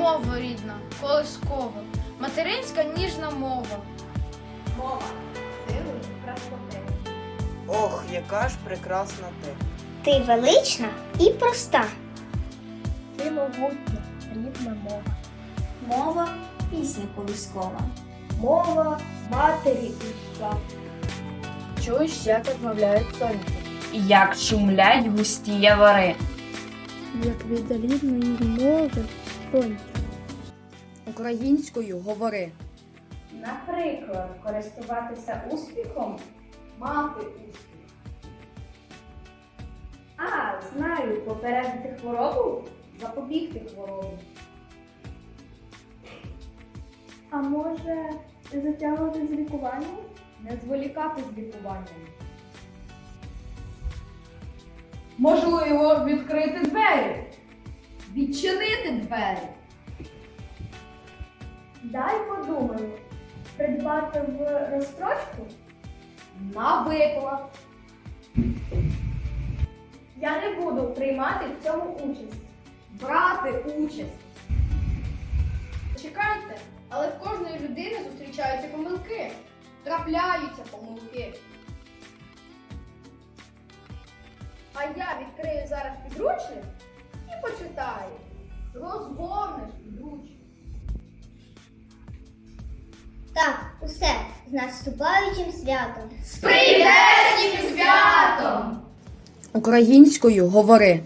Мова рідна, колискова, материнська ніжна мова. Мова силою простоти. Ох, яка ж прекрасна ти. Ти велична і проста. Ти могутня, рідна мова. Мова пісня колискова. Мова матері уста. Чуєш, як розмовляють соньки? І як шумлять густі явори. Як від рідної мови тоньки. Українською говори. Наприклад, користуватися успіхом, мати успіх. А, знаю, попередити хворобу, запобігти хворобі. А може, затягувати з лікуванням? Не зволікати з лікуванням. Можливо, відкрити двері. Відчинити двері. Дай подумаю. Придбати в розстрочку? На виклад. Я не буду приймати в цьому участь. Брати участь. Чекайте, але в кожної людини зустрічаються помилки. Трапляються помилки. А я відкрию зараз підручник і почитаю. Розгорнеш підручник. Так, усе з наступаючим святом. З прийдешнім святом! Українською говори.